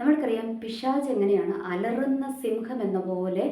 നമ്മൾക്കറിയാം പിശാജ് എങ്ങനെയാണ് അലറുന്ന സിംഹം എന്ന പോലെ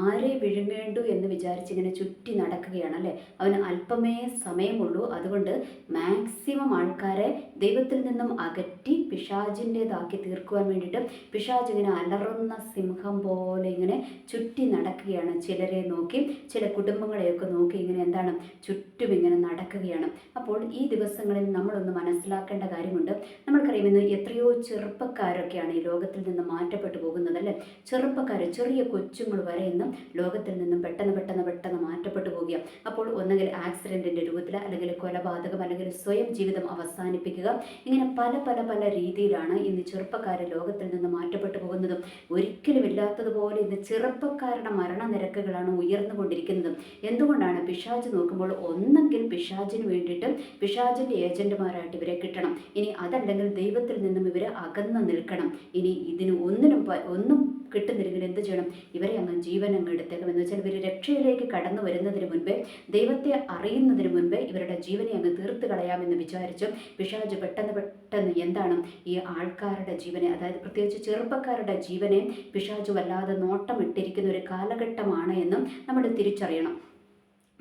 ആരെ വിഴുങ്ങേണ്ടു എന്ന് വിചാരിച്ച് ഇങ്ങനെ ചുറ്റി നടക്കുകയാണ് അല്ലേ? അവന് അല്പമേ സമയമുള്ളൂ. അതുകൊണ്ട് മാക്സിമം ആൾക്കാരെ ദൈവത്തിൽ നിന്നും അകറ്റി പിശാജിന്റെതാക്കി തീർക്കുവാൻ വേണ്ടിയിട്ട് പിശാജ് ഇങ്ങനെ അലറുന്ന സിംഹം പോലെ ഇങ്ങനെ ചുറ്റി നടക്കുകയാണ്. ചിലരെ നോക്കി ചില കുടുംബങ്ങളെയൊക്കെ നോക്കി ഇങ്ങനെ എന്താണ് ചുറ്റും ഇങ്ങനെ നടക്കുകയാണ്. അപ്പോൾ ഈ ദിവസങ്ങളിൽ നമ്മളൊന്ന് മനസ്സിലാക്കേണ്ട കാര്യമുണ്ട്. നമ്മൾക്കറിയാം ഇന്ന് എത്രയോ ചെറുപ്പക്കാരൊക്കെയാണ് ലോകത്തിൽ നിന്ന് മാറ്റപ്പെട്ടു പോകുന്നതല്ലേ? ചെറുപ്പക്കാർ ചെറിയ കൊച്ചുങ്ങൾ വരെ ഇന്നും ലോകത്തിൽ നിന്നും പെട്ടെന്ന് പെട്ടെന്ന് പെട്ടെന്ന് മാറ്റപ്പെട്ടു പോവുക അപ്പോൾ ഒന്നുകിൽ ആക്സിഡന്റിന്റെ രൂപത്തിൽ അല്ലെങ്കിൽ കൊലപാതകം അല്ലെങ്കിൽ സ്വയം ജീവിതം അവസാനിപ്പിക്കുക. ഇങ്ങനെ പല പല പല രീതിയിലാണ് ഇന്ന് ചെറുപ്പക്കാർ ലോകത്തിൽ നിന്ന് മാറ്റപ്പെട്ടു പോകുന്നതും. ഒരിക്കലും ഇല്ലാത്തതുപോലെ ഇന്ന് ചെറുപ്പക്കാരുടെ മരണനിരക്കുകളാണ് ഉയർന്നുകൊണ്ടിരിക്കുന്നതും എന്തുകൊണ്ടാണ്? പിശാജ് നോക്കുമ്പോൾ ഒന്നെങ്കിൽ പിശാജിന് വേണ്ടിയിട്ട് പിശാജിന്റെ ഏജന്റുമാരായിട്ട് ഇവരെ കിട്ടണം. ഇനി അതല്ലെങ്കിൽ ദൈവത്തിൽ നിന്നും ഇവരെ അകന്നു നിൽക്കണം. ഇനി ഇതിന് ഒന്നിനും ഒന്നും കിട്ടുന്നില്ലെങ്കിൽ എന്ത് ചെയ്യണം? ഇവരെ അങ്ങ് ജീവൻ അങ്ങ് എടുത്തേക്കും എന്ന് വെച്ചാൽ ഇവർ രക്ഷയിലേക്ക് കടന്നു വരുന്നതിന് മുൻപേ ദൈവത്തെ അറിയുന്നതിന് മുൻപേ ഇവരുടെ ജീവനെ അങ്ങ് തീർത്ത് കളയാമെന്ന് വിചാരിച്ചു പിശാജ് പെട്ടെന്ന് പെട്ടെന്ന് എന്താണ്? ഈ ആൾക്കാരുടെ ജീവനെ അതായത് പ്രത്യേകിച്ച് ചെറുപ്പക്കാരുടെ ജീവനെ പിശാജ് വല്ലാതെ നോട്ടമിട്ടിരിക്കുന്ന ഒരു കാലഘട്ടമാണ് എന്നും നമ്മൾ തിരിച്ചറിയണം.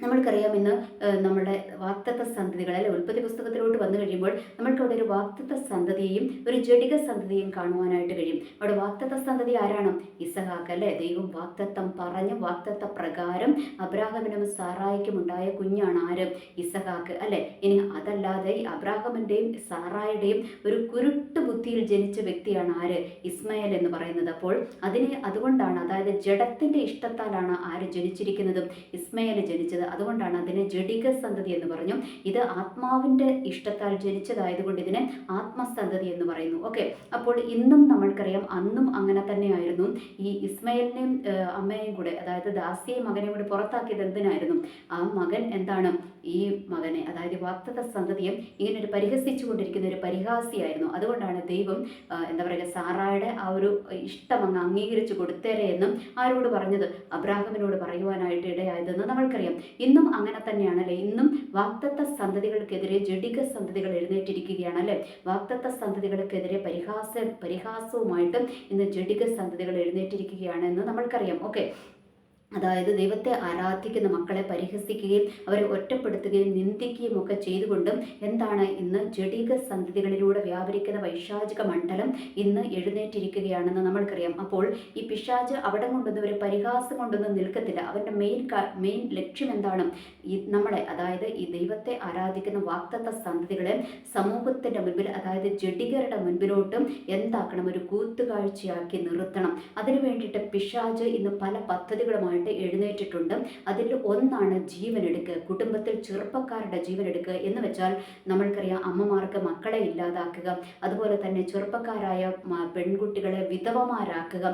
നമ്മൾക്കറിയാം ഇന്ന് നമ്മുടെ വാക്തത്വ സന്തതികൾ അല്ലെ ഉൽപ്പത്തി പുസ്തകത്തിലോട്ട് വന്നു കഴിയുമ്പോൾ നമ്മൾക്ക് അവിടെ ഒരു വാക്തത്വ സന്തതിയെയും ഒരു ജഡിക സന്തതിയും കാണുവാനായിട്ട് കഴിയും. അവിടെ വാക്തത്വ സന്തതി ആരാണ്? ഇസഹാക്ക് അല്ലെ ദൈവം വാക്തത്വം പറഞ്ഞ് വാക്തത്വ പ്രകാരം അബ്രാഹമിനും സാറായിക്കും ഉണ്ടായ കുഞ്ഞാണ് ആര്? ഇസഹാക്ക് അല്ലെ. ഇനി അതല്ലാതെ അബ്രാഹമിന്റെയും സാറായുടെയും ഒരു കുരുട്ട് ബുദ്ധിയിൽ ജനിച്ച വ്യക്തിയാണ് ആര്? ഇസ്മയൽ എന്ന് പറയുന്നത്. അപ്പോൾ അതിനെ അതുകൊണ്ടാണ് അതായത് ജഡത്തിന്റെ ഇഷ്ടത്താലാണ് ആര് ജനിച്ചിരിക്കുന്നതും? ഇസ്മയൽ ജനിച്ചത്. അതുകൊണ്ടാണ് അതിനെ ജഡിക സന്തതി എന്ന് പറഞ്ഞു ഇത് ആത്മാവിന്റെ ഇഷ്ടത്താൽ ജനിച്ചതായതുകൊണ്ട് ഇതിനെ ആത്മസന്തതി എന്ന് പറയുന്നു. ഓക്കെ അപ്പോൾ ഇന്നും നമ്മൾക്കറിയാം അന്നും അങ്ങനെ തന്നെയായിരുന്നു. ഈ ഇസ്മയിലിനെയും അമ്മയെയും കൂടെ അതായത് ദാസിയെയും മകനെയും കൂടെ പുറത്താക്കിയത് എന്തിനായിരുന്നു? ആ മകൻ എന്താണ്? ഈ മകനെ അതായത് വാക്തത സന്തതിയും ഇങ്ങനെ ഒരു പരിഹസിച്ചു കൊണ്ടിരിക്കുന്ന ഒരു പരിഹാസിയായിരുന്നു. അതുകൊണ്ടാണ് ദൈവം എന്താ പറയുക സാറായുടെ ആ ഒരു ഇഷ്ടം അങ്ങ് അംഗീകരിച്ചു കൊടുത്തേരെ എന്നും ആരോട് പറഞ്ഞത്? അബ്രാഹമിനോട് പറയുവാനായിട്ട് ഇടയായതെന്ന് നമ്മൾക്കറിയാം. ഇന്നും അങ്ങനെ തന്നെയാണ് അല്ലേ ഇന്നും വാക്തത്വ സന്തതികൾക്കെതിരെ ജഡിക സന്തതികൾ എഴുന്നേറ്റിരിക്കുകയാണ് അല്ലേ? വാക്തത്വ സന്തതികൾക്കെതിരെ പരിഹാസ പരിഹാസവുമായിട്ട് ഇന്ന് ജഡിക സന്തതികൾ എഴുന്നേറ്റിരിക്കുകയാണ് എന്ന് നമ്മൾക്കറിയാം. ഓക്കെ. അതായത് ദൈവത്തെ ആരാധിക്കുന്ന മക്കളെ പരിഹസിക്കുകയും അവരെ ഒറ്റപ്പെടുത്തുകയും നിന്ദിക്കുകയും ഒക്കെ ചെയ്തുകൊണ്ടും എന്താണ് ഇന്ന് ജഡിക സന്ധതികളിലൂടെ വ്യാപരിക്കുന്ന വൈശാചിക മണ്ഡലം ഇന്ന് എഴുന്നേറ്റിരിക്കുകയാണെന്ന് നമ്മൾക്കറിയാം. അപ്പോൾ ഈ പിശാജ് അവിടെ കൊണ്ടൊന്നും ഒരു പരിഹാസം കൊണ്ടൊന്നും നിൽക്കത്തില്ല. അവന്റെ മെയിൻ മെയിൻ ലക്ഷ്യം എന്താണ്? ഈ നമ്മളെ അതായത് ഈ ദൈവത്തെ ആരാധിക്കുന്ന വാക്തത്വ സന്ധതികളെ സമൂഹത്തിന്റെ മുൻപിൽ അതായത് ജഡികരുടെ മുൻപിലോട്ടും എന്താക്കണം? ഒരു കൂത്തുകാഴ്ചയാക്കി നിർത്തണം. അതിനു വേണ്ടിയിട്ട് പിശാജ് ഇന്ന് പല പദ്ധതികളുമായിട്ട് എഴുന്നേറ്റിട്ടുണ്ട്. അതിൽ ഒന്നാണ് ജീവനെടുക്കുക കുടുംബത്തിൽ ചെറുപ്പക്കാരുടെ ജീവനെടുക്കുക എന്ന് വെച്ചാൽ നമ്മൾക്കറിയാം അമ്മമാർക്ക് മക്കളെ ഇല്ലാതാക്കുക അതുപോലെ തന്നെ ചെറുപ്പക്കാരായ പെൺകുട്ടികളെ വിധവമാരാക്കുക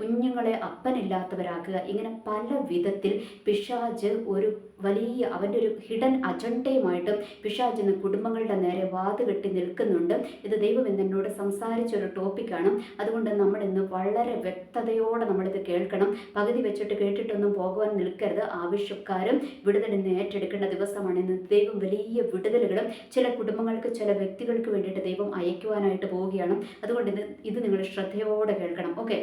കുഞ്ഞുങ്ങളെ അപ്പനില്ലാത്തവരാക്കുക ഇങ്ങനെ പല വിധത്തിൽ പിശാജ് ഒരു വലിയ അവന്റെ ഒരു ഹിഡൻ അജണ്ടയുമായിട്ട് പിഷാജ് ഇന്ന് കുടുംബങ്ങളുടെ നേരെ വാതുകെട്ടി നിൽക്കുന്നുണ്ട്. ഇത് ദൈവം എന്നോട് സംസാരിച്ച ടോപ്പിക്കാണ്. അതുകൊണ്ട് നമ്മൾ ഇന്ന് വളരെ വ്യക്തതയോടെ നമ്മളിത് കേൾക്കണം. പകുതി വെച്ചിട്ട് കേട്ടിട്ടൊന്നും പോകുവാൻ നിൽക്കരുത്. ആവശ്യക്കാരും വിടുതലിന് ഏറ്റെടുക്കേണ്ട ദിവസമാണ്. ഇന്ന് ദൈവം വലിയ വിടുതലുകളും ചില കുടുംബങ്ങൾക്ക് ചില വ്യക്തികൾക്ക് വേണ്ടിയിട്ട് ദൈവം അയക്കുവാനായിട്ട് പോവുകയാണ്. അതുകൊണ്ട് ഇത് ഇത് നിങ്ങൾ ശ്രദ്ധയോടെ കേൾക്കണം. ഓക്കെ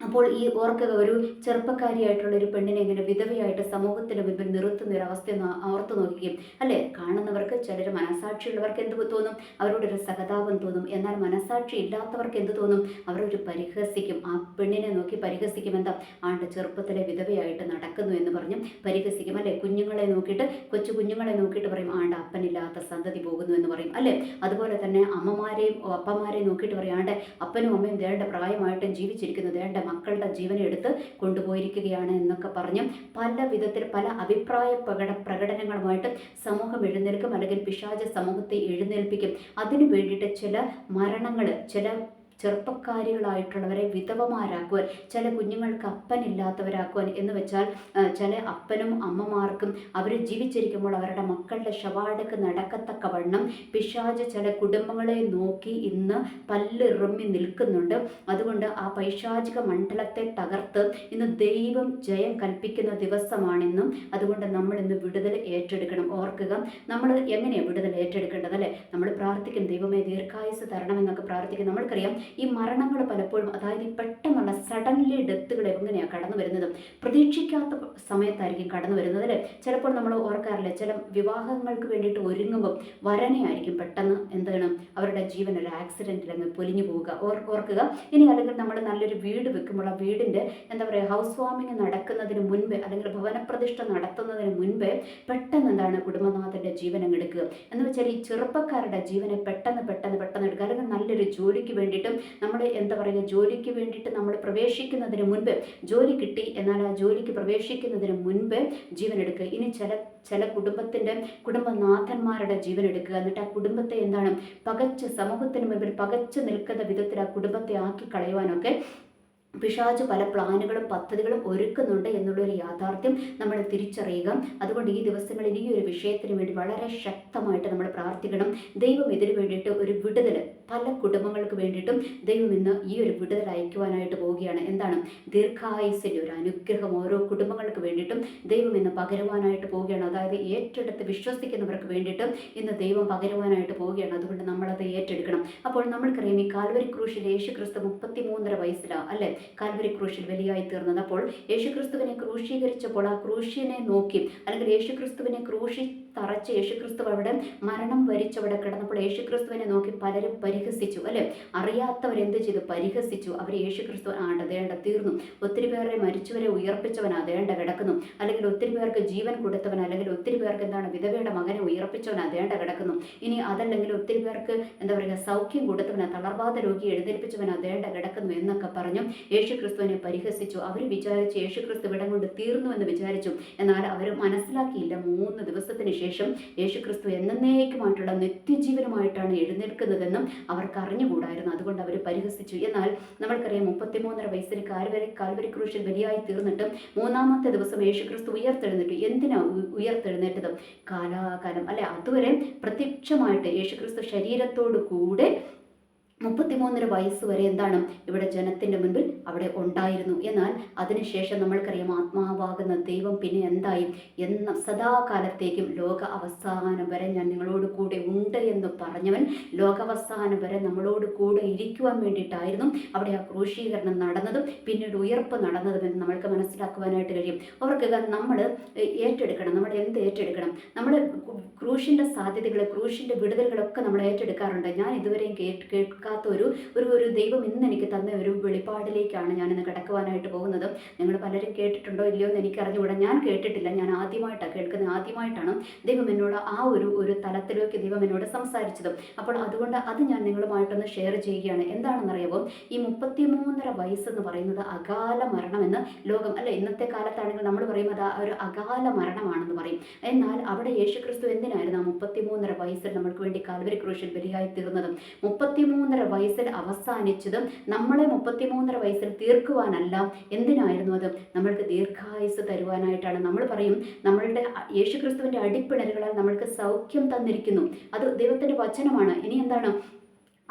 അപ്പോൾ ഈ ഓർക്കുക ഒരു ചെറുപ്പക്കാരിയായിട്ടുള്ള ഒരു പെണ്ണിനെ ഇങ്ങനെ വിധവയായിട്ട് സമൂഹത്തിന് മുൻപിൽ നിർത്തുന്ന ഒരു അവസ്ഥ ഓർത്തു നോക്കുകയും അല്ലേ? കാണുന്നവർക്ക് ചിലർ മനസാക്ഷിയുള്ളവർക്ക് എന്ത് തോന്നും? അവരോടൊരു സഹതാപം തോന്നും. എന്നാൽ മനസാക്ഷി ഇല്ലാത്തവർക്ക് എന്ത് തോന്നും? അവരൊരു പരിഹസിക്കും. ആ പെണ്ണിനെ നോക്കി പരിഹസിക്കും. എന്താ? ആണ്ട് ചെറുപ്പത്തിലെ വിധവയായിട്ട് നടക്കുന്നു എന്ന് പറഞ്ഞും പരിഹസിക്കും. അല്ലേ? കുഞ്ഞുങ്ങളെ നോക്കിയിട്ട് കൊച്ചു കുഞ്ഞുങ്ങളെ നോക്കിയിട്ട് പറയും ആണ്ട് അപ്പനില്ലാത്ത സന്തതി പോകുന്നു എന്ന് പറയും. അല്ലേ? അതുപോലെ തന്നെ അമ്മമാരെയും അപ്പന്മാരെയും നോക്കിയിട്ട് പറയും ആണ്ട് അപ്പനും അമ്മയും ദേണ്ട പ്രായമായിട്ടും ജീവിച്ചിരിക്കുന്നു. ദേണ്ട മക്കളുടെ ജീവൻ എടുത്ത് കൊണ്ടുപോയിരിക്കുകയാണ് എന്നൊക്കെ പറഞ്ഞ് പല വിധത്തിൽ പല അഭിപ്രായ പ്രകട പ്രകടനങ്ങളുമായിട്ട് സമൂഹം എഴുന്നേൽക്കും അല്ലെങ്കിൽ പിശാച സമൂഹത്തെ എഴുന്നേൽപ്പിക്കും. അതിനു വേണ്ടിയിട്ട് ചില മരണങ്ങൾ ചില ചെറുപ്പക്കാരികളായിട്ടുള്ളവരെ വിധവമാരാക്കുവാൻ ചില കുഞ്ഞുങ്ങൾക്ക് അപ്പനില്ലാത്തവരാക്കുവാൻ എന്ന് വെച്ചാൽ ചില അപ്പനും അമ്മമാർക്കും അവർ ജീവിച്ചിരിക്കുമ്പോൾ അവരുടെ മക്കളുടെ ശവാടക്ക് നടക്കത്തക്കവണ്ണം പിശാജ് ചില കുടുംബങ്ങളെ നോക്കി ഇന്ന് പല്ലിറുമ്മി നിൽക്കുന്നുണ്ട്. അതുകൊണ്ട് ആ പൈശാചിക മണ്ഡലത്തെ തകർത്ത് ഇന്ന് ദൈവം ജയം കൽപ്പിക്കുന്ന ദിവസമാണെന്നും. അതുകൊണ്ട് നമ്മൾ ഇന്ന് വിടുതൽ ഏറ്റെടുക്കണം. ഓർക്കുക നമ്മൾ എങ്ങനെയാണ് വിടുതൽ ഏറ്റെടുക്കേണ്ടത് അല്ലേ? നമ്മൾ പ്രാർത്ഥിക്കും ദൈവമേ ദീർഘായുസ് തരണമെന്നൊക്കെ പ്രാർത്ഥിക്കും. നമ്മൾക്കറിയാം ഈ മരണങ്ങൾ പലപ്പോഴും അതായത് ഈ പെട്ടെന്നുള്ള സഡൻലി ഡെത്തുകൾ എങ്ങനെയാണ് കടന്നു വരുന്നത് പ്രതീക്ഷിക്കാത്ത സമയത്തായിരിക്കും കടന്നു വരുന്നത് അല്ലേ? ചിലപ്പോൾ നമ്മൾ ഓർക്കാറില്ല ചില വിവാഹങ്ങൾക്ക് വേണ്ടിയിട്ട് ഒരുങ്ങുമ്പോൾ വരനെയായിരിക്കും പെട്ടെന്ന് എന്താണ് അവരുടെ ജീവൻ ഒരു ആക്സിഡന്റിൽ അങ്ങ് പൊലിഞ്ഞു പോവുക. ഓർ ഓർക്കുക. ഇനി അല്ലെങ്കിൽ നമ്മൾ നല്ലൊരു വീട് വെക്കുമ്പോൾ ആ വീടിന്റെ എന്താ പറയുക ഹൗസ് വാമിങ് നടക്കുന്നതിന് മുൻപേ അല്ലെങ്കിൽ ഭവനപ്രതിഷ്ഠ നടത്തുന്നതിന് മുൻപേ പെട്ടെന്ന് എന്താണ് കുടുംബനാഥന്റെ ജീവൻ അങ്ങ് എടുക്കുക. എന്ന് വെച്ചാൽ ഈ ചെറുപ്പക്കാരുടെ ജീവനെ പെട്ടെന്ന് പെട്ടെന്ന് പെട്ടെന്ന് എടുക്കുക. അല്ലെങ്കിൽ നല്ലൊരു ജോലിക്ക് വേണ്ടിയിട്ടും നമ്മൾ എന്താ പറയുക ജോലിക്ക് വേണ്ടിയിട്ട് നമ്മൾ പ്രവേശിക്കുന്നതിന് മുൻപ് ജോലി കിട്ടി എന്നാൽ ആ ജോലിക്ക് പ്രവേശിക്കുന്നതിന് മുൻപ് ജീവൻ എടുക്കുക. ഇനി ചില ചില കുടുംബത്തിന്റെ കുടുംബനാഥന്മാരുടെ ജീവൻ എടുക്കുക. എന്നിട്ട് ആ കുടുംബത്തെ എന്താണ്? പകച്ച് സമൂഹത്തിന് മുമ്പിൽ പകച്ച് നിൽക്കുന്ന വിധത്തിൽ ആ കുടുംബത്തെ ആക്കി കളയുവാനൊക്കെ പിശാജ് പല പ്ലാനുകളും പദ്ധതികളും ഒരുക്കുന്നുണ്ട് എന്നുള്ളൊരു യാഥാർത്ഥ്യം നമ്മൾ തിരിച്ചറിയുക. അതുകൊണ്ട് ഈ ദിവസങ്ങളിൽ ഈ ഒരു വിഷയത്തിന് വേണ്ടി വളരെ ശക്തമായിട്ട് നമ്മൾ പ്രാർത്ഥിക്കണം. ദൈവം ഇതിനു വേണ്ടിയിട്ട് ഒരു വിടുതൽ പല കുടുംബങ്ങൾക്ക് വേണ്ടിയിട്ടും ദൈവം ഇന്ന് ഈ ഒരു വിടുതൽ അയക്കുവാനായിട്ട് പോവുകയാണ്. എന്താണ്? ദീർഘായുസിന്റെ ഒരു അനുഗ്രഹം ഓരോ കുടുംബങ്ങൾക്ക് വേണ്ടിയിട്ടും ദൈവം ഇന്ന് പകരുവാനായിട്ട് പോവുകയാണ്. അതായത് ഏറ്റെടുത്ത് വിശ്വസിക്കുന്നവർക്ക് വേണ്ടിയിട്ടും ഇന്ന് ദൈവം പകരുവാനായിട്ട് പോവുകയാണ്. അതുകൊണ്ട് നമ്മളത് ഏറ്റെടുക്കണം. അപ്പോൾ നമ്മൾക്കറിയാം ഈ കാൽവരി ക്രൂശിൽ യേശു ക്രിസ്തു മുപ്പത്തി മൂന്നര വയസ്സിലാണ് അല്ലേ? കാൽവരി ക്രൂശിൽ ബലിയായി തീർന്നത്. അപ്പോൾ യേശുക്രിസ്തുവിനെ ക്രൂശീകരിച്ചപ്പോൾ ആ ക്രൂശിനെ നോക്കി അല്ലെങ്കിൽ യേശുക്രിസ്തുവിനെ ക്രൂശി തറച്ച് യേശുക്രിസ്തു അവിടെ മരണം വരിച്ചവിടെ കിടന്നപ്പോൾ യേശുക്രിസ്തുവിനെ നോക്കി പലരും പരിഹസിച്ചു അല്ലെ? അറിയാത്തവരെന്ത് ചെയ്തു? പരിഹസിച്ചു. അവർ യേശുക്രിസ്തു ആണ്ട് തീർന്നു. ഒത്തിരി പേരെ മരിച്ചവരെ ഉയർപ്പിച്ചവൻ അതേണ്ട കിടക്കുന്നു. അല്ലെങ്കിൽ ഒത്തിരി പേർക്ക് ജീവൻ കൊടുത്തവൻ അല്ലെങ്കിൽ ഒത്തിരി പേർക്ക് എന്താണ് വിധവയുടെ മകനെ ഉയർപ്പിച്ചവൻ അതേണ്ട കിടക്കുന്നു. ഇനി അതല്ലെങ്കിൽ ഒത്തിരി പേർക്ക് എന്താ പറയുക സൗഖ്യം കൊടുത്തവൻ തളർവാദ രോഗി എഴുന്നേൽപ്പിച്ചവൻ അതേണ്ട കിടക്കുന്നു എന്നൊക്കെ പറഞ്ഞു യേശുക്രിസ്തുവിനെ പരിഹസിച്ചു. അവർ വിചാരിച്ചു യേശുക്രിസ്തു ഇവിടം കൊണ്ട് തീർന്നു എന്ന് വിചാരിച്ചു. എന്നാൽ അവർ മനസ്സിലാക്കിയില്ല മൂന്ന് ദിവസത്തിന് ശേഷം യേശുക്രിസ്തു എന്നേക്കുമായിട്ടുള്ള നിത്യജീവനമായിട്ടാണ് എഴുന്നേൽക്കുന്നതെന്നും അവർക്ക് അറിഞ്ഞുകൂടായിരുന്നു അതുകൊണ്ട് അവർ പരിഹസിച്ചു. എന്നാൽ നമ്മൾക്കറിയാം മുപ്പത്തിമൂന്നര വയസ്സിൽ കാൽവരി കാൽവരി ക്രൂശിൽ ബലിയായി തീർന്നിട്ടും മൂന്നാമത്തെ ദിവസം യേശുക്രിസ്തു ഉയർത്തെഴുന്നിട്ടു എന്തിനാ ഉയർത്തെഴുന്നേറ്റത്? കാലാകാലം. അല്ലെ അതുവരെ പ്രത്യക്ഷമായിട്ട് യേശുക്രിസ്തു ശരീരത്തോടു കൂടെ മുപ്പത്തിമൂന്നര വയസ്സ് വരെ എന്താണ് ഇവിടെ ജനത്തിന്റെ മുൻപിൽ അവിടെ ഉണ്ടായിരുന്നു. എന്നാൽ അതിനുശേഷം നമ്മൾക്കറിയാം ആത്മാവാകുന്ന ദൈവം പിന്നെ എന്തായി? എന്ന സദാകാലത്തേക്കും ലോക അവസാനം വരെ ഞാൻ നിങ്ങളോട് കൂടെ ഉണ്ട് എന്ന് പറഞ്ഞവൻ ലോകാവസാനം വരെ നമ്മളോട് കൂടെ ഇരിക്കുവാൻ വേണ്ടിയിട്ടായിരുന്നു അവിടെ ആ ക്രൂശീകരണം നടന്നതും പിന്നീട് ഉയർപ്പ് നടന്നതും എന്ന് നമ്മൾക്ക് മനസ്സിലാക്കുവാനായിട്ട് കഴിയും. അവർക്ക് നമ്മൾ ഏറ്റെടുക്കണം. നമ്മൾ എന്ത് ഏറ്റെടുക്കണം? നമ്മൾ ക്രൂശിന്റെ സാധ്യതകൾ ക്രൂശിന്റെ വിടുതലുകളൊക്കെ നമ്മൾ ഏറ്റെടുക്കാറുണ്ട്. ഞാൻ ഇതുവരെയും കേട്ട് കേൾക്കാത്ത ഒരു ഒരു ഒരു ദൈവം ഇന്ന് എനിക്ക് തന്ന ഒരു വെളിപ്പാടിലേക്കാണ് ഞാൻ ഇന്ന് കിടക്കുവാനായിട്ട് പോകുന്നത്. നിങ്ങൾ പലരും കേട്ടിട്ടുണ്ടോ ഇല്ലയോ എന്ന് എനിക്ക് അറിഞ്ഞുകൂടാ ഞാൻ കേട്ടിട്ടില്ല. ഞാൻ ആദ്യമായിട്ടാണ് കേൾക്കുന്നത്. ആദ്യമായിട്ടാണ് ദൈവം എന്നോട് ആ ഒരു ഒരു തലത്തിലേക്ക് ദൈവം എന്നോട് സംസാരിച്ചത്. അപ്പോൾ അതുകൊണ്ട് അത് ഞാൻ നിങ്ങളുമായിട്ടൊന്ന് ഷെയർ ചെയ്യുകയാണ്. എന്താണെന്നറിയാമോ ഈ മുപ്പത്തിമൂന്നര വയസ്സെന്ന് പറയുന്നത് അകാല മരണമെന്ന് ലോകം അല്ലെ ഇന്നത്തെ കാലത്താണെങ്കിൽ നമ്മൾ പറയുന്നത് ആ ഒരു അകാല മരണമാണെന്ന് പറയും. എന്നാൽ അവിടെ യേശുക്രിസ്തു എന്തിനായിരുന്നു ആ മുപ്പത്തിമൂന്നര വയസ്സിൽ നമ്മൾക്ക് വേണ്ടി കാൽവരി ക്രൂശിൽ ബലിയായി തീർന്നതും? മുപ്പത്തിമൂന്നര മുപ്പത്തിമൂന്നര വയസ്സിൽ അവസാനിച്ചതും നമ്മളെ മുപ്പത്തിമൂന്നര വയസ്സിൽ തീർക്കുവാനല്ല. എന്തിനായിരുന്നു അത്? നമ്മൾക്ക് ദീർഘായുസ് തരുവാനായിട്ടാണ്. നമ്മൾ പറയും നമ്മളുടെ യേശുക്രിസ്തുവിന്റെ അടിപ്പിണരുകളാൽ നമ്മൾക്ക് സൗഖ്യം തന്നിരിക്കുന്നു. അത് ദൈവത്തിന്റെ വചനമാണ്. ഇനി എന്താണ്?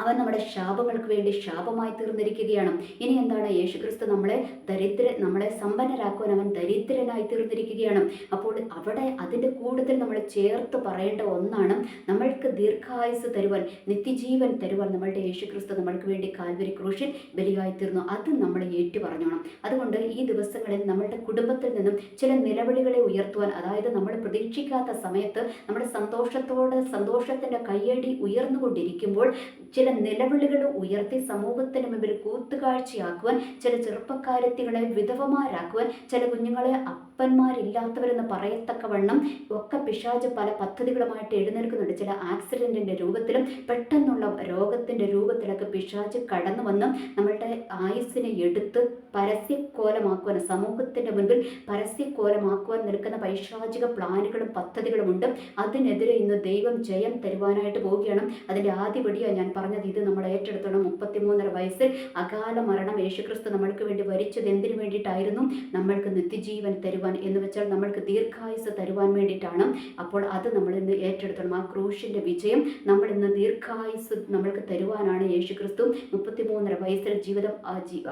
അവൻ നമ്മുടെ ശാപങ്ങൾക്ക് വേണ്ടി ശാപമായി തീർന്നിരിക്കുകയാണ്. ഇനി എന്താണ്? യേശുക്രിസ്തു നമ്മളെ ദരിദ്ര നമ്മളെ സമ്പന്നരാക്കുവാൻ അവൻ ദരിദ്രനായി തീർന്നിരിക്കുകയാണ്. അപ്പോൾ അവിടെ അതിന്റെ കൂടുതൽ നമ്മൾ ചേർത്ത് പറയേണ്ട ഒന്നാണ് നമ്മൾക്ക് ദീർഘായുസ് തരുവാൻ നിത്യജീവൻ തരുവാൻ നമ്മളുടെ യേശുക്രിസ്തു നമ്മൾക്ക് വേണ്ടി കാൽവരി ക്രൂശിൽ ബലിയായി തീർന്നു. അത് നമ്മൾ ഏറ്റു പറഞ്ഞോണം അതുകൊണ്ട് ഈ ദിവസങ്ങളിൽ നമ്മളുടെ കുടുംബത്തിൽ നിന്നും ചില നിലവിളികളെ ഉയർത്തുവാൻ അതായത് നമ്മൾ പ്രതീക്ഷിക്കാത്ത സമയത്ത് നമ്മുടെ സന്തോഷത്തോടെ സന്തോഷത്തിന്റെ കയ്യടി ഉയർന്നുകൊണ്ടിരിക്കുമ്പോൾ ചില ചില നിലവിളികൾ ഉയർത്തി സമൂഹത്തിന് മുമ്പിൽ കൂത്തുകാഴ്ചയാക്കുവാൻ ചില ചെറുപ്പക്കാരത്തികളെ വിധവമാരാക്കുവാൻ ചില കുഞ്ഞുങ്ങളെ അപ്പന്മാരില്ലാത്തവരെന്ന് പറയത്തക്കവണ്ണം ഒക്കെ പിശാജ് പല പദ്ധതികളുമായിട്ട് എഴുന്നേൽക്കുന്നുണ്ട്. ചില ആക്സിഡന്റിന്റെ രൂപത്തിലും പെട്ടെന്നുള്ള രോഗത്തിന്റെ രൂപത്തിലൊക്കെ പിശാജ് കടന്നു വന്ന് നമ്മളുടെ ആയുസ്സിനെ എടുത്ത് പരസ്യക്കോലമാക്കുവാൻ സമൂഹത്തിന്റെ മുൻപിൽ പരസ്യക്കോലമാക്കുവാൻ നിൽക്കുന്ന പൈശാചിക പ്ലാനുകളും പദ്ധതികളുമുണ്ട് അതിനെതിരെ ഇന്ന് ദൈവം ജയം തരുവാനായിട്ട് പോവുകയാണ്. അതിന്റെ ആദ്യപടിയാണ് ഞാൻ പറഞ്ഞത്. ഇത് നമ്മൾ ഏറ്റെടുത്തോണം മുപ്പത്തിമൂന്നര വയസ്സിൽ അകാല മരണം യേശുക്രിസ്തു നമ്മൾക്ക് വേണ്ടി വരിച്ചത് എന്തിനു വേണ്ടിയിട്ടായിരുന്നു? നമ്മൾക്ക് നിത്യജീവൻ തരുവാൻ എന്ന് വെച്ചാൽ നമ്മൾക്ക് ദീർഘായുസ് തരുവാൻ വേണ്ടിയിട്ടാണ്. അപ്പോൾ അത് നമ്മൾ ഇന്ന് ഏറ്റെടുത്തണം ആ ക്രൂശിന്റെ വിജയം നമ്മൾ ഇന്ന് ദീർഘായുസ് നമ്മൾക്ക് തരുവാനാണ് യേശുക്രിസ്തു. മുപ്പത്തിമൂന്നര വയസ്സിൽ ജീവിതം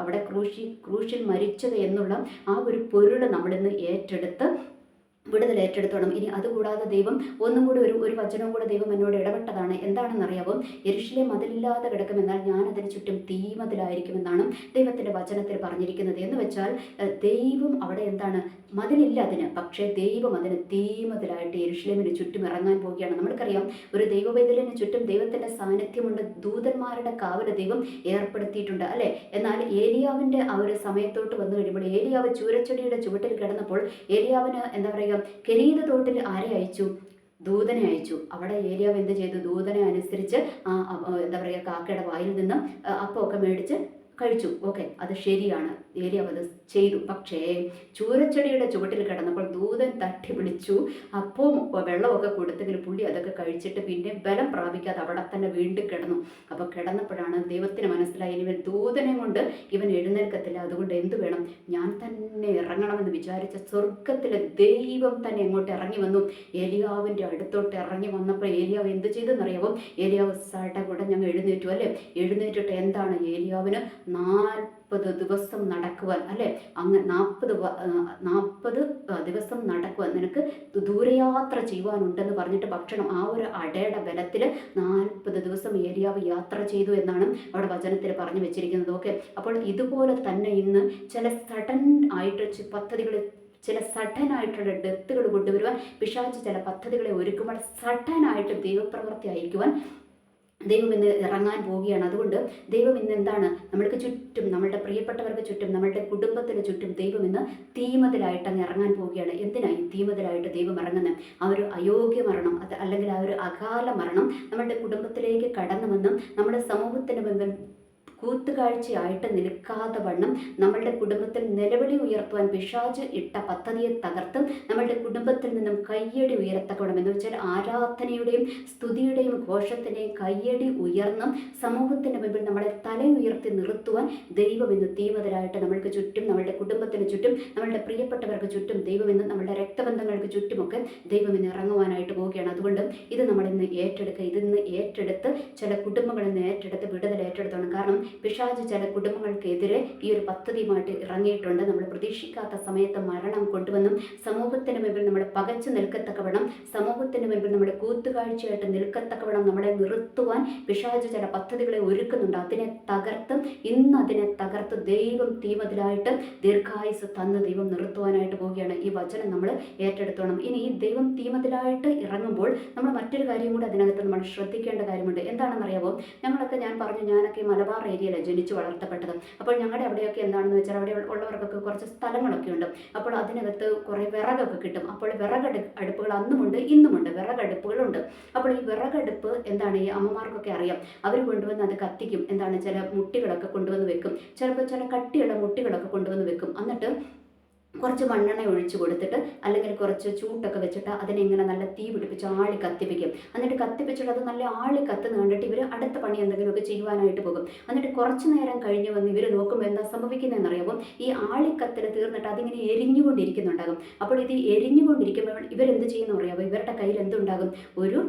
അവിടെ ക്രൂശി ക്രൂശിൽ മരിച്ചത് എന്നുള്ള ആ ഒരു പൊരുൾ നമ്മളിന്ന് ഏറ്റെടുത്ത് വിടുതൽ ഏറ്റെടുത്തോണം. ഇനി അതുകൂടാതെ ദൈവം ഒന്നും കൂടി ഒരു ഒരു വചനവും കൂടെ ദൈവം എന്നോട് ഇടപെട്ടതാണ്. എന്താണെന്നറിയാവും എരിശിലെ മതിലില്ലാതെ കിടക്കുമെന്നാൽ ഞാൻ അതിന് ചുറ്റും തീമതിലായിരിക്കുമെന്നാണ് ദൈവത്തിന്റെ വചനത്തിൽ പറഞ്ഞിരിക്കുന്നത്. എന്ന് വെച്ചാൽ ദൈവം അവിടെ എന്താണ്? മതിലില്ല അതിന്. പക്ഷേ ദൈവം അതിന് തീമതിലായിട്ട് എരുഷലേമിന് ചുറ്റും ഇറങ്ങാൻ പോവുകയാണ്. നമ്മൾക്കറിയാം ഒരു ദൈവവേദലിന് ചുറ്റും ദൈവത്തിന്റെ സാന്നിധ്യമുണ്ട്. ദൂതന്മാരുടെ കാവൽ ദൈവം ഏർപ്പെടുത്തിയിട്ടുണ്ട് അല്ലേ? എന്നാൽ ഏലിയാവിന്റെ ആ ഒരു സമയത്തോട്ട് വന്നു കഴിയുമ്പോൾ ഏലിയാവ് ചൂരച്ചെടിയുടെ ചുവട്ടിൽ കിടന്നപ്പോൾ ഏലിയാവിന് എന്താ പറയുക കെരീത തോട്ടിൽ ആരെ അയച്ചു? ദൂതനെ അയച്ചു. അവിടെ ഏരിയാവ് എന്ത് ചെയ്തു? ദൂതനെ അനുസരിച്ച് എന്താ പറയുക കാക്കയുടെ വായിൽ നിന്നും അപ്പമൊക്കെ മേടിച്ച് കഴിച്ചു. ഓക്കെ. അത് ശരിയാണ്. ഏലിയാവ് അത് ചെയ്തു. പക്ഷേ ചൂരച്ചെടിയുടെ ചുവട്ടിൽ കിടന്നപ്പോൾ ദൂതൻ തട്ടി വിളിച്ചു. അപ്പവും വെള്ളമൊക്കെ കൊടുത്തെങ്കിൽ പുള്ളി അതൊക്കെ കഴിച്ചിട്ട് പിന്നെ ബലം പ്രാപിക്കാതെ അവിടെ തന്നെ വീണ്ടും കിടന്നു. അപ്പോൾ കിടന്നപ്പോഴാണ് ദൈവത്തിന് മനസ്സിലായി. ഇവൻ ദൂതനെ കൊണ്ട് ഇവൻ എഴുന്നേൽക്കത്തില്ല. അതുകൊണ്ട് എന്ത് വേണം? ഞാൻ തന്നെ ഇറങ്ങണമെന്ന് വിചാരിച്ച സ്വർഗത്തിലെ ദൈവം തന്നെ ഇങ്ങോട്ട് ഇറങ്ങി വന്നു. ഏലിയാവിന്റെ അടുത്തോട്ട് ഇറങ്ങി വന്നപ്പോൾ ഏലിയാവ് എന്ത് ചെയ്തെന്നറിയാവും? ഏലിയാവ് സാട്ടെ കൂടെ ഞങ്ങൾ എഴുന്നേറ്റു അല്ലേ? എഴുന്നേറ്റിട്ട് എന്താണ് ഏലിയാവിന് നാൽപ്പത് ദിവസം നടക്കുവാൻ അല്ലെ? അങ്ങ് നാൽപ്പത് നാൽപ്പത് ദിവസം നടക്കുവാൻ നിനക്ക് ദൂരയാത്ര ചെയ്യുവാനുണ്ടെന്ന് പറഞ്ഞിട്ട് ഭക്ഷണം ആ ഒരു അടയുടെ ബലത്തിൽ നാൽപ്പത് ദിവസം ഏരിയാവ് യാത്ര ചെയ്തു എന്നാണ് അവിടെ വചനത്തിൽ പറഞ്ഞു വെച്ചിരിക്കുന്നത്. ഓക്കെ. അപ്പോൾ ഇതുപോലെ തന്നെ ഇന്ന് ചില സഡൻ ആയിട്ട് പദ്ധതികൾ ചില സഡനായിട്ടുള്ള ഡെത്തുകൾ കൊണ്ടുവരുവാൻ പിശാച്ച് ചില പദ്ധതികളെ ഒരുക്കുമ്പോൾ സഡനായിട്ട് ദൈവപ്രവൃത്തി അയക്കുവാൻ ദൈവം ഇന്ന് ഇറങ്ങാൻ പോവുകയാണ്. അതുകൊണ്ട് ദൈവം ഇന്ന് എന്താണ്? നമ്മൾക്ക് ചുറ്റും നമ്മളുടെ പ്രിയപ്പെട്ടവർക്ക് ചുറ്റും നമ്മളുടെ കുടുംബത്തിന് ചുറ്റും ദൈവം ഇന്ന് തീമതിലായിട്ട് അങ്ങ് ഇറങ്ങാൻ പോവുകയാണ്. എന്തിനായി തീമതിലായിട്ട് ദൈവം ഇറങ്ങുന്നത് ആ ഒരു അയോഗ്യ മരണം അത് അല്ലെങ്കിൽ ആ ഒരു അകാല മരണം നമ്മളുടെ കുടുംബത്തിലേക്ക് കടന്നുവെന്നും നമ്മുടെ സമൂഹത്തിന് മുമ്പിൽ കൂത്തുകാഴ്ചയായിട്ട് നിൽക്കാതെ വണ്ണം നമ്മളുടെ കുടുംബത്തിൽ നിലവിളി ഉയർത്തുവാൻ പിശാജ് ഇട്ട പദ്ധതിയെ തകർത്തും നമ്മളുടെ കുടുംബത്തിൽ നിന്നും കയ്യടി ഉയർത്തക്കണം എന്ന് വെച്ചാൽ ആരാധനയുടെയും സ്തുതിയുടെയും ഘോഷത്തിന്റെയും കയ്യടി ഉയർന്നും സമൂഹത്തിന്റെ മുമ്പിൽ നമ്മളെ തല ഉയർത്തി നിർത്തുവാൻ ദൈവം ഇന്ന് തീവ്രരായിട്ട് നമ്മൾക്ക് ചുറ്റും നമ്മളുടെ കുടുംബത്തിന് ചുറ്റും നമ്മളുടെ പ്രിയപ്പെട്ടവർക്ക് ചുറ്റും ദൈവം ഇന്ന് നമ്മളുടെ രക്തബന്ധങ്ങൾക്ക് ചുറ്റുമൊക്കെ ദൈവം ഇന്ന് ഇറങ്ങുവാനായിട്ട് പോവുകയാണ്. അതുകൊണ്ട് ഇത് നമ്മളിന്ന് ഏറ്റെടുക്കുക. ഇതിന്ന് ഏറ്റെടുത്ത് ചില കുടുംബങ്ങളിൽ നിന്ന് ഏറ്റെടുത്ത് വിടുതൽ ഏറ്റെടുത്തോണം കാരണം പിശാജ് ചില കുടുംബങ്ങൾക്കെതിരെ ഈ ഒരു പദ്ധതിയുമായിട്ട് ഇറങ്ങിയിട്ടുണ്ട്. നമ്മൾ പ്രതീക്ഷിക്കാത്ത സമയത്ത് മരണം കൊണ്ടുവന്നും സമൂഹത്തിന് മുമ്പിൽ നമ്മൾ പകച്ചു നിൽക്കത്തക്കവണ്ണം സമൂഹത്തിന് മുമ്പിൽ നമ്മുടെ കൂത്തുകാഴ്ചയായിട്ട് നിൽക്കത്തക്കവണ്ണം നമ്മളെ നിർത്തുവാൻ പിശാജ് ചില പദ്ധതികളെ ഒരുക്കുന്നുണ്ട്. അതിനെ തകർത്തും ഇന്ന് അതിനെ തകർത്ത് ദൈവം തീമതിലായിട്ട് ദീർഘായുസ് തന്ന് ദൈവം നിർത്തുവാനായിട്ട് പോവുകയാണ് ഈ വചനം നമ്മൾ ഏറ്റെടുത്തോണം. ഇനി ഈ ദൈവം തീമതിലായിട്ട് ഇറങ്ങുമ്പോൾ നമ്മൾ മറ്റൊരു കാര്യം കൂടി അതിനകത്ത് നമ്മൾ ശ്രദ്ധിക്കേണ്ട കാര്യമുണ്ട്. എന്താണെന്നറിയാമോ ഞങ്ങളൊക്കെ ഞാൻ പറഞ്ഞു ഞാനൊക്കെ മലബാർ മലബാർ ഏരിയയിലാണ് ജനിച്ചു വളർത്തപ്പെട്ടത്. അപ്പോൾ ഞങ്ങളുടെ അവിടെയൊക്കെ എന്താണെന്ന് വെച്ചാൽ അവിടെ ഉള്ളവർക്കൊക്കെ കുറച്ച് സ്ഥലങ്ങളൊക്കെ ഉണ്ട്. അപ്പോൾ അതിനകത്ത് കുറേ വിറകൊക്കെ കിട്ടും. അപ്പോൾ വിറകടു അടുപ്പുകൾ അന്നുമുണ്ട് ഇന്നുമുണ്ട് വിറകടുപ്പുകളുണ്ട്. അപ്പോൾ ഈ വിറകടുപ്പ് എന്താണ്? ഈ അമ്മമാർക്കൊക്കെ അറിയാം. അവർ കൊണ്ടുവന്ന് അത് കത്തിക്കും. എന്താണ്? ചില മുട്ടികളൊക്കെ കൊണ്ടുവന്ന് വെക്കും. ചിലപ്പോൾ ചില കട്ടിയുള്ള മുട്ടികളൊക്കെ കൊണ്ടുവന്ന് വെക്കും. എന്നിട്ട് കുറച്ച് മണ്ണെണ്ണ ഒഴിച്ച് കൊടുത്തിട്ട് അല്ലെങ്കിൽ കുറച്ച് ചൂട്ടൊക്കെ വെച്ചിട്ട് അതിനെ ഇങ്ങനെ നല്ല തീ പിടിപ്പിച്ച് ആളി കത്തിപ്പിക്കും. എന്നിട്ട് കത്തിപ്പിച്ചിട്ട് അത് നല്ല ആളി കത്തുന്ന കണ്ടിട്ട് ഇവർ അടുത്ത പണി എന്തെങ്കിലുമൊക്കെ ചെയ്യുവാനായിട്ട് പോകും. എന്നിട്ട് കുറച്ച് നേരം കഴിഞ്ഞ് വന്ന് ഇവർ നോക്കുമ്പോൾ എന്താ സംഭവിക്കുന്നതെന്ന് അറിയാമോ ഈ ആളിക്കത്തിൽ തീർന്നിട്ട് അതിങ്ങനെ എരിഞ്ഞുകൊണ്ടിരിക്കുന്നുണ്ടാകും. അപ്പോൾ ഇത് എരിഞ്ഞുകൊണ്ടിരിക്കുമ്പോൾ ഇവരെന്ത് ചെയ്യുന്ന അറിയാമോ ഇവരുടെ കയ്യിൽ എന്തുണ്ടാകും? ഒരു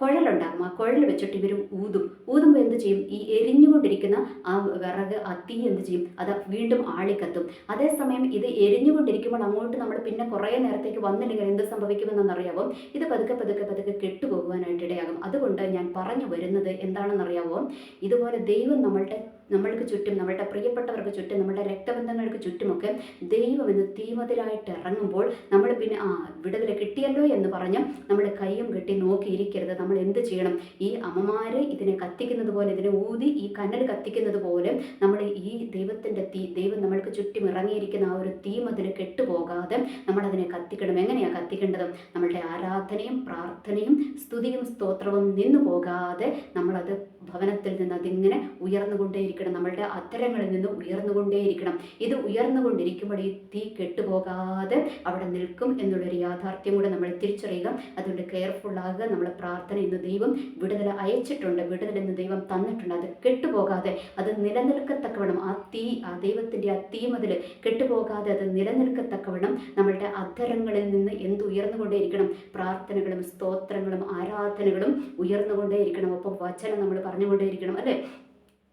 കുഴലുണ്ടാകും. ആ കുഴൽ വെച്ചിട്ട് ഇവർ ഊതും. ഊതുമ്പോൾ എന്ത് ചെയ്യും? ഈ എരിഞ്ഞുകൊണ്ടിരിക്കുന്ന ആ വിറക് ആ തീ എന്ത് ചെയ്യും? അത് വീണ്ടും ആളിക്കത്തും. അതേസമയം ഇത് എരിഞ്ഞുകൊണ്ടിരിക്കുമ്പോൾ അങ്ങോട്ട് നമ്മൾ പിന്നെ കുറേ നേരത്തേക്ക് വന്നില്ലെങ്കിൽ എന്ത് സംഭവിക്കുമെന്നറിയാവോ ഇത് പതുക്കെ പതുക്കെ പതുക്കെ കെട്ടുപോകുവാനായിട്ട് ഇടയാകും. അതുകൊണ്ട് ഞാൻ പറഞ്ഞു വരുന്നത് എന്താണെന്നറിയാവോ? ഇതുപോലെ ദൈവം നമ്മളുടെ നമ്മൾക്ക് ചുറ്റും നമ്മളുടെ പ്രിയപ്പെട്ടവർക്ക് ചുറ്റും നമ്മുടെ രക്തബന്ധങ്ങൾക്ക് ചുറ്റുമൊക്കെ ദൈവം എന്ന് തീമതിലായിട്ട് ഇറങ്ങുമ്പോൾ നമ്മൾ പിന്നെ ആ വിടുതൽ കിട്ടിയല്ലോ എന്ന് പറഞ്ഞ് നമ്മൾ കൈയും കെട്ടി നോക്കിയിരിക്കരുത്. നമ്മൾ എന്ത് ചെയ്യണം? ഈ അമ്മമാര് ഇതിനെ കത്തിക്കുന്നത് പോലെ ഇതിനെ ഊതി ഈ കനൽ കത്തിക്കുന്നത് പോലെ നമ്മൾ ഈ ദൈവത്തിന്റെ തീ ദൈവം നമ്മൾക്ക് ചുറ്റും ഇറങ്ങിയിരിക്കുന്ന ആ ഒരു തീമതിൽ കെട്ടുപോകാതെ നമ്മളതിനെ കത്തിക്കണം. എങ്ങനെയാണ് കത്തിക്കേണ്ടത്? നമ്മളുടെ ആരാധനയും പ്രാർത്ഥനയും സ്തുതിയും സ്തോത്രവും നിന്നു പോകാതെ നമ്മളത് ഭവനത്തിൽ നിന്ന് അതിങ്ങനെ ഉയർന്നുകൊണ്ടേയിരിക്കണം. നമ്മളുടെ അത്തരങ്ങളിൽ നിന്ന് ഉയർന്നുകൊണ്ടേയിരിക്കണം. ഇത് ഉയർന്നുകൊണ്ടിരിക്കുമ്പോൾ ഈ തീ കെട്ടുപോകാതെ അവിടെ നിൽക്കും എന്നുള്ളൊരു യാഥാർത്ഥ്യം കൂടെ നമ്മൾ തിരിച്ചറിയുക. അതുകൊണ്ട് കെയർഫുൾ ആകുക. നമ്മളെ പ്രാർത്ഥന ഇന്ന് ദൈവം വിടുതൽ അയച്ചിട്ടുണ്ട്. വിടുതൽ ഇന്ന് ദൈവം തന്നിട്ടുണ്ട്. അത് കെട്ടുപോകാതെ അത് നിലനിൽക്കത്തക്കവണം ആ തീ ആ ദൈവത്തിന്റെ ആ തീ മുതൽ കെട്ടുപോകാതെ അത് നിലനിൽക്കത്തക്കവണം നമ്മളുടെ അധരങ്ങളിൽ നിന്ന് എന്ത് ഉയർന്നുകൊണ്ടേയിരിക്കണം? പ്രാർത്ഥനകളും സ്തോത്രങ്ങളും ആരാധനകളും ഉയർന്നുകൊണ്ടേയിരിക്കണം. ഒപ്പം വചനം നമ്മൾ പറഞ്ഞുകൊണ്ടേയിരിക്കണം അല്ലേ?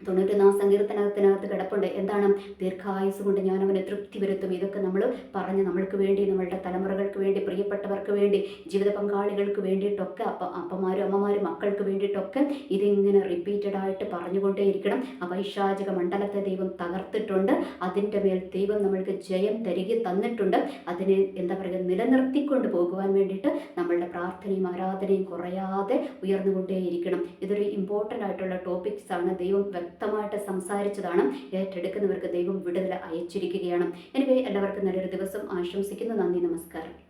തൊണ്ണൂറ്റൊന്നാം സങ്കീർത്തനത്തിനകത്ത് കിടപ്പുണ്ട്. എന്താണ്? ദീർഘായുസ് കൊണ്ട് ഞാൻ അവനെ തൃപ്തി വരുത്തും. ഇതൊക്കെ നമ്മൾ പറഞ്ഞ് നമ്മൾക്ക് വേണ്ടി നമ്മളുടെ തലമുറകൾക്ക് വേണ്ടി പ്രിയപ്പെട്ടവർക്ക് വേണ്ടി ജീവിത പങ്കാളികൾക്ക് വേണ്ടിയിട്ടൊക്കെ അപ്പ അപ്പന്മാരും അമ്മമാരും മക്കൾക്ക് വേണ്ടിയിട്ടൊക്കെ ഇതിങ്ങനെ റിപ്പീറ്റഡ് ആയിട്ട് പറഞ്ഞുകൊണ്ടേയിരിക്കണം. ആ വൈശാചിക മണ്ഡലത്തെ ദൈവം തകർത്തിട്ടുണ്ട്. അതിന്റെ മേൽ ദൈവം നമ്മൾക്ക് ജയം തരികെ തന്നിട്ടുണ്ട്. അതിനെ എന്താ പറയുക നിലനിർത്തിക്കൊണ്ട് പോകുവാൻ വേണ്ടിയിട്ട് നമ്മളുടെ പ്രാർത്ഥനയും ആരാധനയും കുറയാതെ ഉയർന്നുകൊണ്ടേയിരിക്കണം. ഇതൊരു ഇമ്പോർട്ടന്റ് ആയിട്ടുള്ള ടോപ്പിക്സ് ആണ്. ദൈവം വ്യക്തമായിട്ട് സംസാരിച്ചതാണ്. ഏറ്റെടുക്കുന്നവർക്ക് ദൈവം വിടുതൽ അയച്ചിരിക്കുകയാണ്. എനിവേ എല്ലാവർക്കും നല്ലൊരു ദിവസം ആശംസിക്കുന്നു. നന്ദി നമസ്കാരം.